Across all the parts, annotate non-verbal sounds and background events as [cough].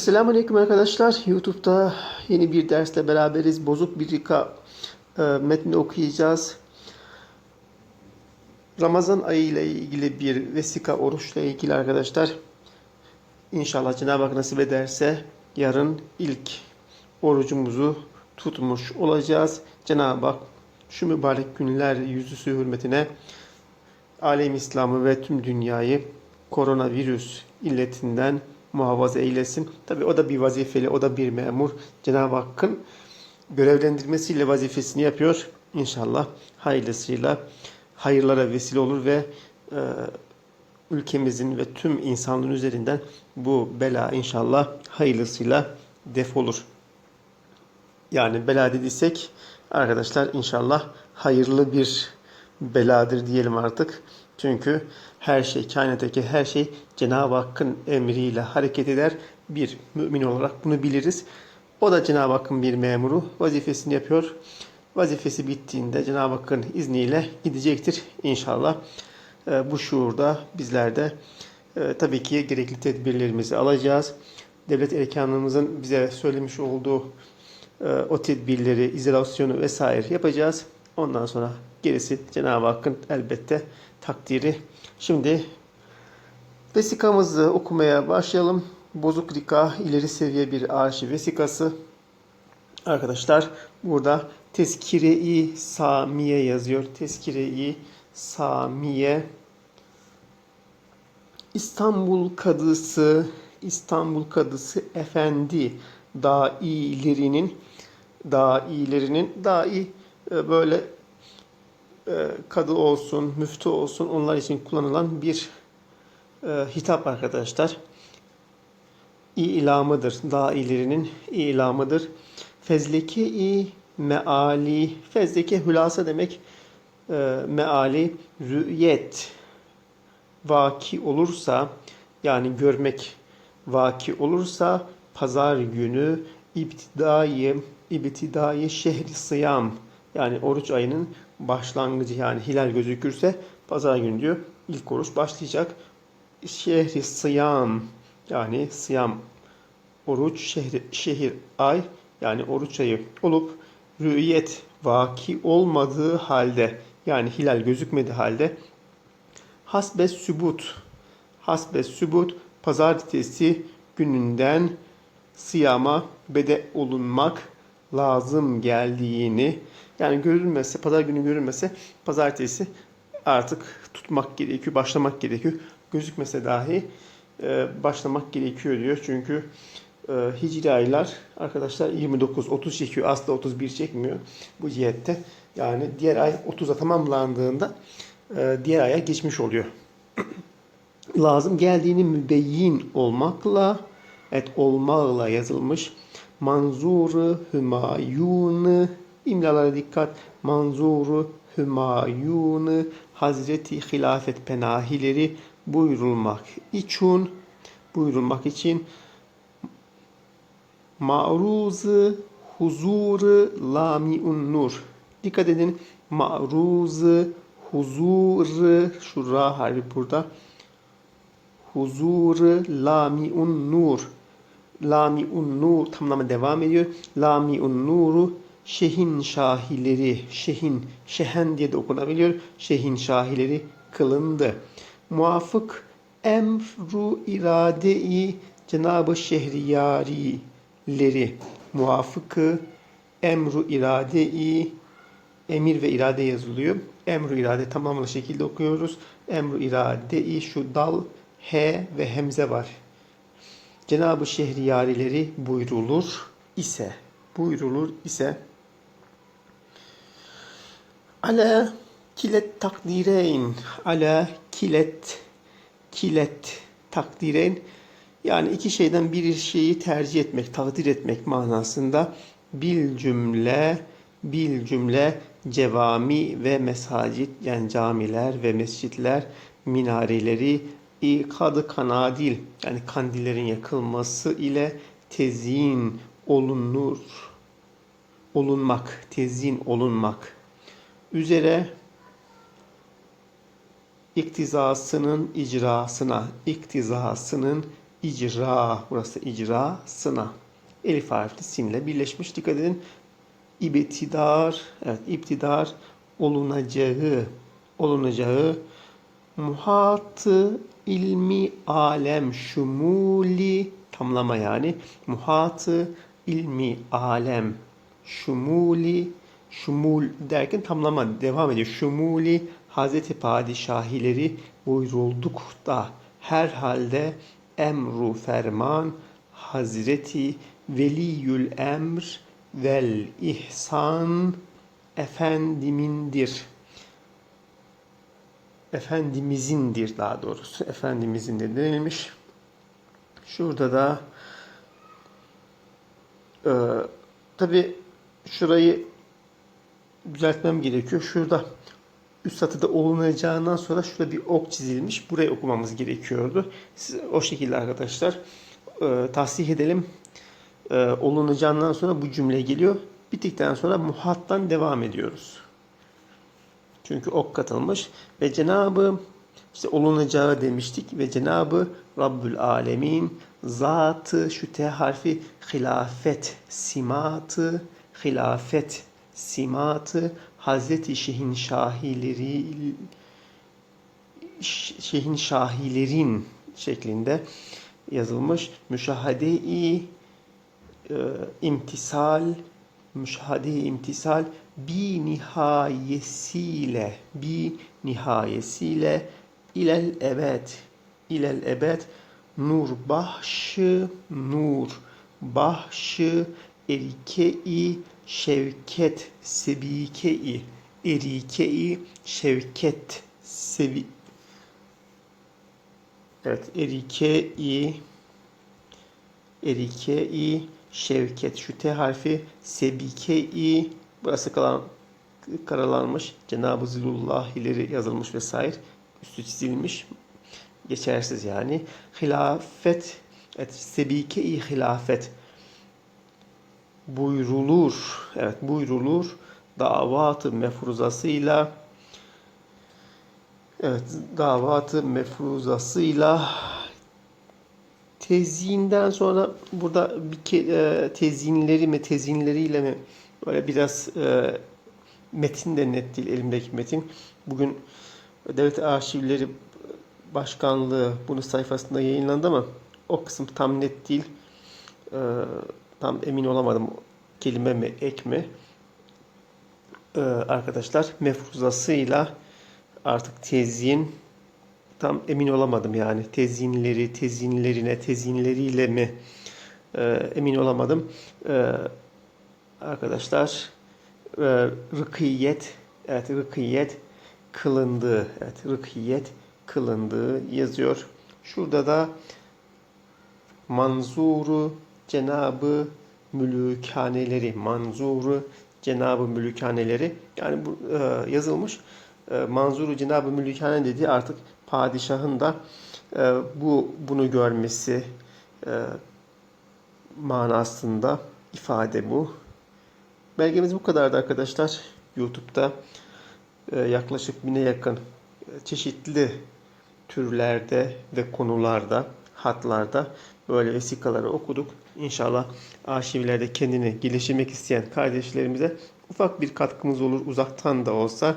Esselamu Aleyküm arkadaşlar. YouTube'da yeni bir dersle beraberiz. Bozuk bir rika e, metni okuyacağız. Ramazan ayı ile ilgili bir vesika oruçla ilgili arkadaşlar. İnşallah Cenab-ı Hak nasip ederse yarın ilk orucumuzu tutmuş olacağız. Cenab-ı Hak şu mübarek günler yüzüsü hürmetine alem İslam'ı ve tüm dünyayı koronavirüs illetinden muhafaza eylesin. Tabi o da bir vazifeli, o da bir memur. Cenab-ı Hakk'ın görevlendirmesiyle vazifesini yapıyor. İnşallah hayırlısıyla hayırlara vesile olur ve e, ülkemizin ve tüm insanlığın üzerinden bu bela inşallah hayırlısıyla defolur. Yani bela dediysek arkadaşlar inşallah hayırlı bir beladır diyelim artık. Çünkü her şey, kainattaki her şey Cenab-ı Hakk'ın emriyle hareket eder. Bir mümin olarak bunu biliriz. O da Cenab-ı Hakk'ın bir memuru. Vazifesini yapıyor. Vazifesi bittiğinde Cenab-ı Hakk'ın izniyle gidecektir inşallah. E, bu şuurda bizler de e, tabii ki gerekli tedbirlerimizi alacağız. Devlet erkanımızın bize söylemiş olduğu e, o tedbirleri, izolasyonu vesaire yapacağız. Ondan sonra gerisi Cenab-ı Hakk'ın elbette takdiri. Şimdi vesikamızı okumaya başlayalım. Bozuk Rika ileri seviye bir arşiv vesikası. Arkadaşlar burada Tezkire-i Samiye yazıyor. Tezkire-i Samiye İstanbul Kadısı İstanbul Kadısı Efendi dailerinin dailerinin dai e, böyle kadı olsun, müftü olsun onlar için kullanılan bir e, hitap arkadaşlar. İlamıdır. Dailerinin ilamıdır. Fezleke-i meali. Fezleke hülasa demek. E, meali rü'yet vaki olursa yani görmek vaki olursa pazar günü ibtidai ibtidai şehri sıyam yani oruç ayının başlangıcı yani hilal gözükürse pazar günü diyor ilk oruç başlayacak. Şehri sıyam yani sıyam oruç şehri, şehir ay yani oruç ayı olup rüyet vaki olmadığı halde yani hilal gözükmediği halde hasbe sübut hasbe sübut pazartesi gününden sıyama bede olunmak lazım geldiğini yani görülmese, pazar günü görülmese pazartesi artık tutmak gerekiyor, başlamak gerekiyor. Gözükmese dahi e, başlamak gerekiyor diyor. Çünkü e, hicri aylar arkadaşlar 29-30 çekiyor. Asla 31 çekmiyor bu cihette. Yani diğer ay 30'a tamamlandığında e, diğer aya geçmiş oluyor. [clears throat] lazım geldiğini mübeyyin olmakla et olmakla yazılmış manzuru hümayunu imlalara dikkat. Manzuru hümayunu Hazreti Hilafet Penahileri buyurulmak için buyurulmak için ma'ruzu huzuru lamiun nur. Dikkat edin ma'ruzu huzuru şu ra harfi burada. Huzuru lamiun nur lamiun nur tamlama devam ediyor lamiun nuru şehin şahileri şehin şehen diye de okunabiliyor şehin şahileri kılındı muafık emru irade-i Cenab-ı Şehriyarileri muvafıkı emru irade-i emir ve irade yazılıyor. Emru irade tamamlı şekilde okuyoruz. Emru irade-i şu dal H ve hemze var. Cenab-ı Şehriyarileri buyrulur ise buyrulur ise ala kilet takdireyn ala kilet kilet takdireyn. Yani iki şeyden bir şeyi tercih etmek, takdir etmek manasında bil cümle bil cümle cevami ve mesacit yani camiler ve mescitler minareleri ikadı kanadil yani kandillerin yakılması ile tezyin olunur olunmak tezyin olunmak üzere iktizasının icrasına iktizasının icra. Burası icrasına. Elif harfli sinle birleşmiş. Dikkat edin. İbtidar. Evet, iptidar olunacağı olunacağı muhatı ilmi alem şumuli tamlama yani muhatı ilmi alem şumuli şumul derken tamlama devam ediyor. Şumuli Hazreti Padişahileri buyurulduk da herhalde emru ferman Hazreti Veliyül Emr vel ihsan Efendimindir. Efendimizindir daha doğrusu. Efendimizindir denilmiş. Şurada da e, tabi şurayı düzeltmem gerekiyor. Şurada üst satıda olunacağından sonra şurada bir ok çizilmiş. Burayı okumamız gerekiyordu. Siz, o şekilde arkadaşlar e, tahsih edelim. E, olunacağından sonra bu cümle geliyor. Bittikten sonra muhattan devam ediyoruz. Çünkü ok katılmış ve Cenabı işte olunacağı demiştik ve Cenabı Rabbül Alemin zatı şu T harfi hilafet simatı hilafet simatı Hazreti Şehin Şahileri Şehin Şahilerin şeklinde yazılmış. Müşahede-i e, imtisal müşahede imtisal bi nihayesiyle bi nihayesiyle ilel ebed ilel ebed nur bahşı nur bahşı erike-i şevket sebike-i erike-i şevket sevi Evet erike-i erike-i şevket şu T harfi sebike-i burası kalan karalanmış Cenab-ı Zilullah ileri yazılmış vesaire üstü çizilmiş geçersiz yani. Hilafet evet sebike-i hilafet buyrulur evet buyrulur. Davatı mefruzasıyla evet davatı mefruzasıyla tezinden sonra burada bir ke, e, tezinleri mi tezinleriyle mi böyle biraz e, metin de net değil elimdeki metin. Bugün Devlet Arşivleri Başkanlığı bunu sayfasında yayınlandı ama o kısım tam net değil. E, tam emin olamadım kelime mi ek mi. E, arkadaşlar mefruzasıyla artık tezyin tam emin olamadım yani tezinleri, tezinlerine, tezinleriyle mi e, emin olamadım. E, arkadaşlar e, rıkiyet, evet rıkiyet kılındığı, evet rıkiyet kılındığı yazıyor. Şurada da manzuru Cenabı mülükaneleri, manzuru Cenabı mülükaneleri yani bu e, yazılmış. E, manzuru Cenabı mülükane dediği artık padişahın da e, bu bunu görmesi e, manasında ifade bu. Belgemiz bu kadardı arkadaşlar. YouTube'da e, yaklaşık bine yakın e, çeşitli türlerde ve konularda, hatlarda böyle vesikaları okuduk. İnşallah arşivlerde kendini geliştirmek isteyen kardeşlerimize ufak bir katkımız olur uzaktan da olsa.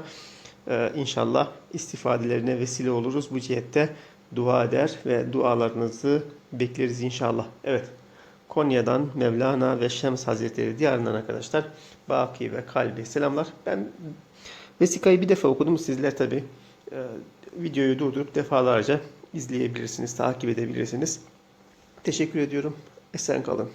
Ee, inşallah istifadelerine vesile oluruz. Bu cihette dua eder ve dualarınızı bekleriz inşallah. Evet. Konya'dan Mevlana ve Şems Hazretleri diyarından arkadaşlar Baki ve Kalbi selamlar. Ben vesikayı bir defa okudum. Sizler tabi e, videoyu durdurup defalarca izleyebilirsiniz, takip edebilirsiniz. Teşekkür ediyorum. Esen kalın.